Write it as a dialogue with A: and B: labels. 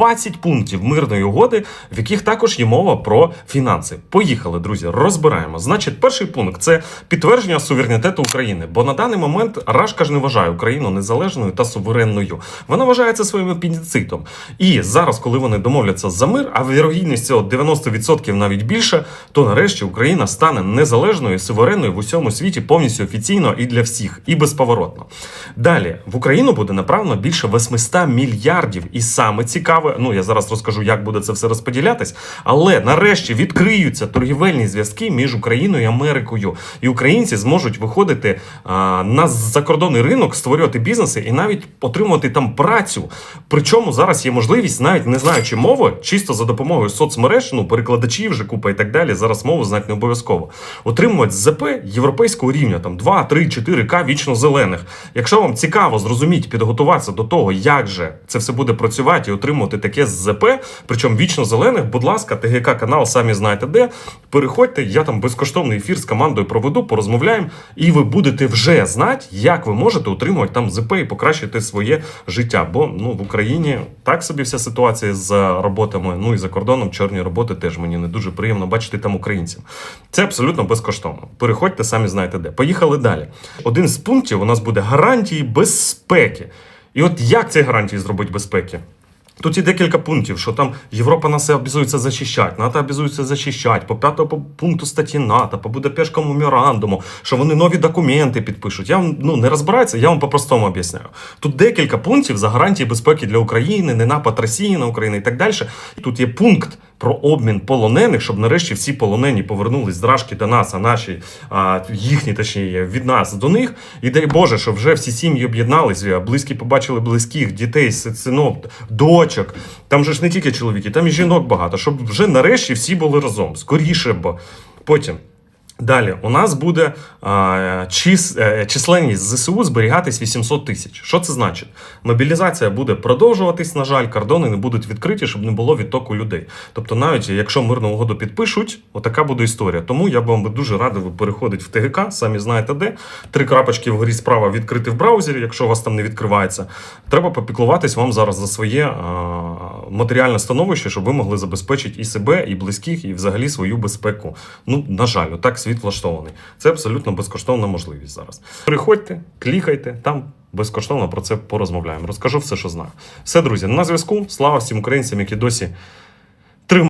A: 20 пунктів мирної угоди, в яких також є мова про фінанси. Поїхали, друзі, розбираємо. Значить, перший пункт це підтвердження суверенітету України. Бо на даний момент Рашка ж не вважає Україну незалежною та суверенною. Вона вважає це своїм апендицитом. І зараз, коли вони домовляться за мир, а вірогідність цього 90% навіть більше, то нарешті Україна стане незалежною, суверенною в усьому світі повністю офіційно і для всіх, і безповоротно. Далі в Україну буде направлено більше 800 мільярдів. І саме цікаве, ну я зараз розкажу, як буде це все розподілятись. Але нарешті відкриються торгівельні зв'язки між Україною і Америкою, і українці зможуть виходити а, на закордонний ринок, створювати бізнеси і навіть отримувати там працю. Причому зараз є можливість, навіть не знаючи мови, чисто за допомогою соцмереж, ну перекладачів вже купа і так далі. Зараз мову знати не обов'язково. Отримувати ЗП європейського рівня, там 2, 3, 4К вічно зелених. Якщо вам цікаво зрозуміти, підготуватися до того, як же це все буде працювати і отримувати таке ЗП, причому вічно зелених, будь ласка, ТГК канал, самі знаєте де. Переходьте, я там безкоштовний ефір з командою проведу, порозмовляємо, і ви будете вже знати, як ви можете отримувати там ЗП і покращити своє життя. Бо ну в Україні так собі вся ситуація з роботами. Ну і за кордоном чорні роботи теж мені не дуже приємно бачити там українців. Це абсолютно безкоштовно. Переходьте, самі знаєте де. Поїхали далі. Один з пунктів у нас буде гарантії безпеки. І от як ці гарантії зробити безпеки? Тут є декілька пунктів, що там Європа нас обізується захищати, НАТО обізується захищати, по п'ятому пункту статті НАТО, по Будапештському меморандуму, що вони нові документи підпишуть. Я вам ну не розбираюся, я вам по-простому об'ясняю. Тут декілька пунктів за гарантії безпеки для України, не напад Росії на Україну і так далі. Тут є пункт про обмін полонених, щоб нарешті всі полонені повернулись з Рашки до нас, а наші а, їхні, точніше, від нас до них. І дай Боже, щоб вже всі сім'ї об'єднались, близькі побачили близьких, дітей, синок, дочок. Там же ж не тільки чоловіки, там і жінок багато, щоб вже нарешті всі були разом. Скоріше бо Потім. Далі у нас буде а, чис, е, численність ЗСУ зберігатись 800 тисяч. Що це значить? Мобілізація буде продовжуватись, на жаль, кордони не будуть відкриті, щоб не було відтоку людей. Тобто, навіть якщо мирну угоду підпишуть, отака буде історія. Тому я б вам дуже радив переходити в ТГК, самі знаєте де. Три крапочки вгорі справа відкрити в браузері, якщо у вас там не відкривається. Треба попіклуватись вам зараз за своє матеріальне становище, щоб ви могли забезпечити і себе, і близьких, і взагалі свою безпеку. Ну, на жаль, отак світ влаштований. Це абсолютно безкоштовна можливість зараз. Приходьте, клікайте, там безкоштовно про це порозмовляємо. Розкажу все, що знаю. Все, друзі, на зв'язку. Слава всім українцям, які досі